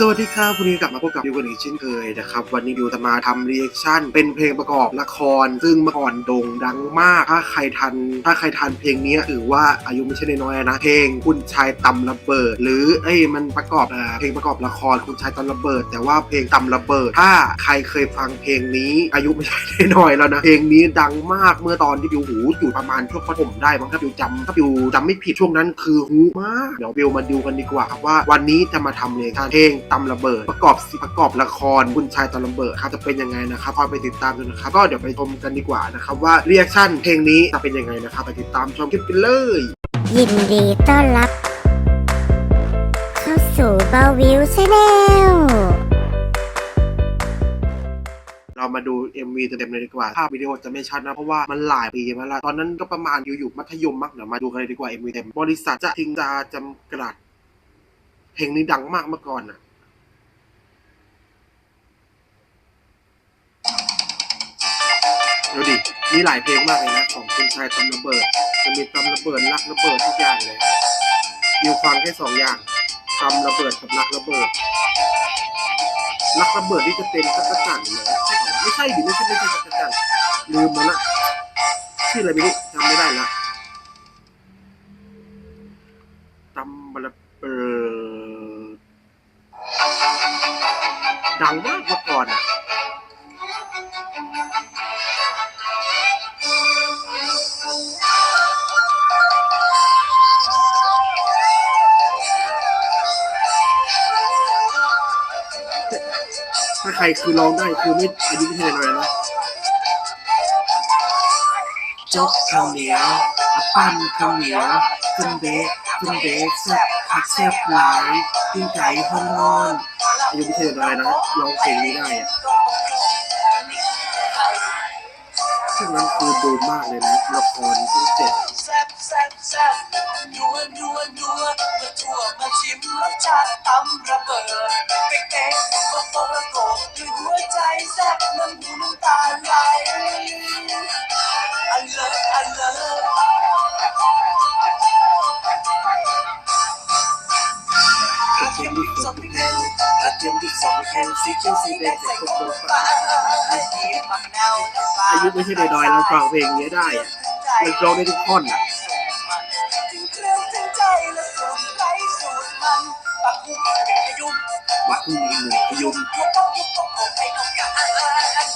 สวัสดีครับวันนี้กลับมาพบกับบิวกันอีกเช่นเคยนะครับ วันนี้บิวจะมาทำรีแอคชั่น เป็นเพลงประกอบละคร ซึ่งเมื่อก่อนโด่งดังมาก ถ้าใครทัน ถ้าใครทันเพลงนี้ถือว่าอายุไม่ใช่น้อยนะ เพลงคุณชายตำระเบิด หรือเอ้ยมันประกอบเพลงประกอบละครคุณชายตำระเบิด แต่ว่าเพลงตำระเบิด ถ้าใครเคยฟังเพลงนี้ อายุไม่ใช่น้อยแล้วนะเพลงนี้ดังมากเมื่อตอนที่บิวหูอยู่ประมาณช่วงปฐมได้มั้งถ้าบิวจำถ้าบิวจำไม่ผิดช่วงนั้นคือหูมากเดี๋ยวบิวมาดูกันดีกว่าครับว่าวันนี้จะมาทำเลยเพลงตำระเบิด ประกอบประกอบละครคุณชายตำระเบิดครับจะเป็นยังไงนะครับคอยไปติดตามดูนะครับก็เดี๋ยวไปชมกันดีกว่านะครับว่าเรีแอคชั่นเพลงนี้จะเป็นยังไงนะครับไปติดตามชมคลิปกันเลย ยินดีต้อนรับ เข้าสู่เบาวิวชาแนลเรามาดู MV เต็มๆเลยดีกว่า ภาพวิดีโอจะไม่ชัดนะ เพราะว่ามันหลายปีมาแล้ว ตอนนั้นก็ประมาณอยู่อยู่มัธยมมั้งเดี๋ยวมาดูกันเลยดีกว่า MV เต็ม บริษัทจะทิงจาจำกัด เพลงนี้ดังมากเมื่อก่อนน่ะ ดูดิ มีหลายเพลงมากเลยนะ ของคุณชายตำระเบิด จะมีตำระเบิดรักระเบิดทุกอย่างเลยอยู่ฟังแค่สองอย่างตำระเบิดกับรักระเบิดรักระเบิดนี่จะเป็นจักรจันทร์เล่าไม่ใช่ดิไม่ใช่ไม่ใช่จักรจันทร์ลืมมาละชื่ออะไรไม่รู้จำไม่ได้ละตำระเบิดดังมากเมื่อก่อนอะ ถ้าใครคือร้องได้คือไม่อายุไม่ใช่น้อยนะจกข้าวเหนียวปั้นข้าวเหนียวขึ้นเบกขึ้นเบกแซ่บผักแซ่บหลายกินไก่ห้องนอนอายุไม่ใช่น้อยนะร้องเพลงนี้ได้อะซึ่งนั้นคือบูมากเลยนะละครช่องเจ็ดนัวนัวนัวมาทั่วมาชิมรสชาติตำระเบิดเป๊กเป๊กโกโกละ กระเทียมสดพริกแห้งกระเทียมที่สองแห้งสีเขียวสีแดงใส่ขวดลงไปที่มะนาวปลาอายุไม่ใช่น้อยๆแล้วฟังเพลงนี้ได้มันร้องได้ทุกท่อนอะวัดมีหนึ่งพยุมหัวป๊อกยุบป๊อกอกให้เข้ากัน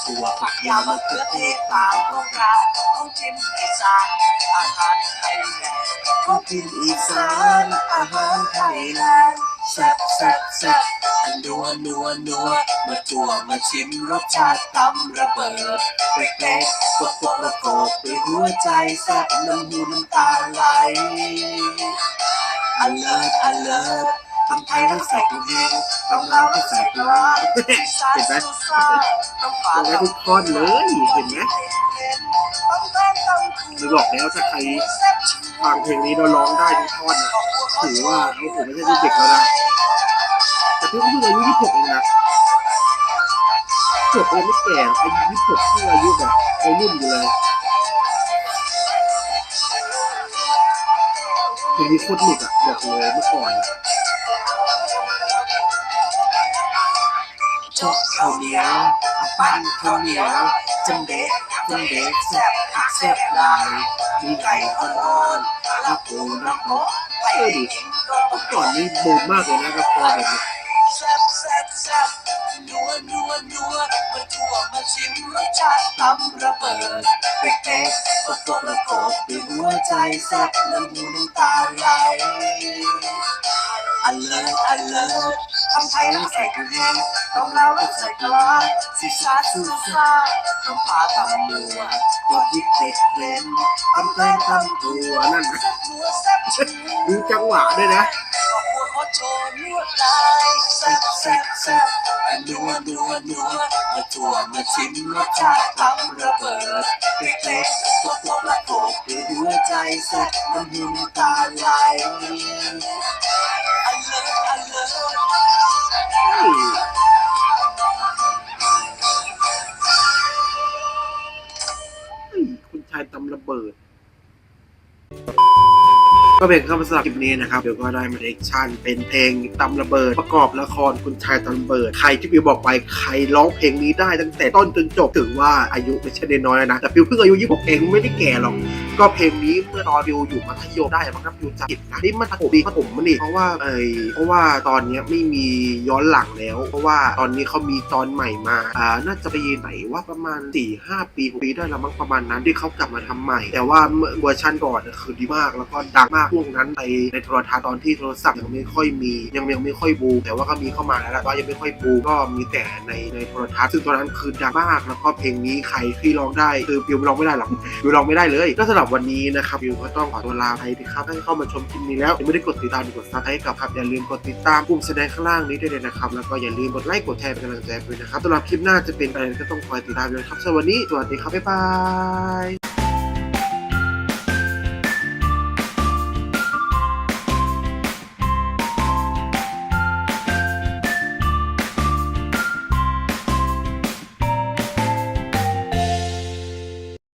ตัวผักยาวมะเขือเทศตามโครงการของชิมอีสานอาหารไทยแลนด์ของกินอีสานอาหารไทยแลนด์ แซ่บแซ่บแซ่บอันนัวนัวนัวมาตัวมาชิมรสชาติตำระเบิดเป๊กเป๊กกบกบกบกบด้วยหัวใจแซ่บน้ำหูน้ำตาไหลอันเลิศอันเลิศทำไทยต้องใส่กุ้งแห้งทำลาวต้องใส่ปลาเห็นไหมลงได้ทุกท่อนเลยเห็นไหมหรือบอกแล้วถ้าใคร ฟังเพลงนี้เราร้องได้ทุกท่อนนะถือว่าเขาผมไม่ใช่เด็กแล้วนะแต่เพิ่งเพิ่งอายุยี่สิบหกเองนะจบเลยไม่แก่อายุยี่สิบหกเพิ่งอายุแบบวัยรุ่นอยู่เลยเพลงนี้โคตรหนุกอะบอกเลยเมื่อก่อนจกข้าวเหนียวเอาปั้นข้าวเหนียว จังเด็กจังเด็กแซ่บผักแซ่บหลายมีไก่อ่อนๆรับปูรับนกไปกิก็เมื่อก่อนนี่บูมมากเลยนะละครแบบนี้แซ่บแซ่บแซ่บนัวนัวนัวมาทั่วมาชิมรสชาติตำระเบิดเป๊กเป๊กกบกระกบด้วยหัวใจแซ่บน้ำหูน้ำตาไหลอันเลิศอันเลิศ ทำไทยต้องใส่กุ้งแห้งต้องลาวต้องใส่ปลาสีสาสูซ่าต้องปลาตำนัวตัวพริกเผ็ดเค็มทำแป้งทำตัวนั่นนะแซ่บนัวแซ่บชูดูจังหวะด้วยนะก็หัวเขาโชว์ลวดลายแซ่บแซ่บแซ่บนัวนัวนัวมาทั่วมาชิมรสชาติตำระเบิดเล็กๆกบกละกบด้วยหัวใจแซ่บน้ำหูน้ำตาลอัน เฮ้ยคุณชายตำระเบิด ก็เป็นคำสำหรับคลิปนี้นะครับเดี๋ยวก็ได้มาเอ็กชั่นเป็นเพลงตำระเบิดประกอบละครคุณชายตำระเบิด ใครที่พิวบอกไปใครร้องเพลงนี้ได้ตั้งแต่ต้นจนจบถือว่าอายุไม่ใช่น้อยนะแต่พิวเพิ่งอายุ26เองไม่ได้แก่หรอกก็เพลงนี้เมื่อตอนพิวอยู่มัธยมได้มั้งครับพิวจำผิดนะนี่มันถมดีถมมันนี่เพราะว่าเอยเพราะว่าตอนนี้ไม่มีย้อนหลังแล้ว เพราะว่าตอนนี้เขามีตอนใหม่มาอ่าน่าจะไปไหนว่าประมาณ4ี่ห้าปีหกปีได้ล้วมั้งประมาณนั้นที่เขากลับมาทำใหม่ แต่ว่าเวอร์ชันก่อนคือดีมากแล้วก็ดังมากช่วงนั้นในในโทรทัศน์ตอนที่โทรศัพท์ยังไม่ค่อยมียังยังไม่ค่อยบูมแต่ว่าก็มีเข้ามาแล้วแหละว่ายังไม่ค่อยบูมก็มีแต่ในในโทรทัศน์ซึ่งตอนนั้นคือดังมากแล้วก็เพลงนี้ใครที่ร้องได้คือพิวร้องไม่ได้หรอกดูลองไม่ได้เลย ก็สำหรับวันนี้นะครับวิวก็ต้องขอตัวลาไปนะครับถ้าเข้ามาชมคลิปนี้แล้วยังไม่ได้กดติดตามกดซับให้กับครับอย่าลืมกดติดตามปุ่มแสดงข้างล่างนี้ด้วยนะครับแล้วก็อย่าลืมกดไลค์กดแชร์เป็นกำลังใจด้วยนะครับสำหรับคลิปหน้าจะเป็นอะไรก็ต้องคอยติดตามเลยครับสวันนี้สวัสดีครับบ๊ายบาย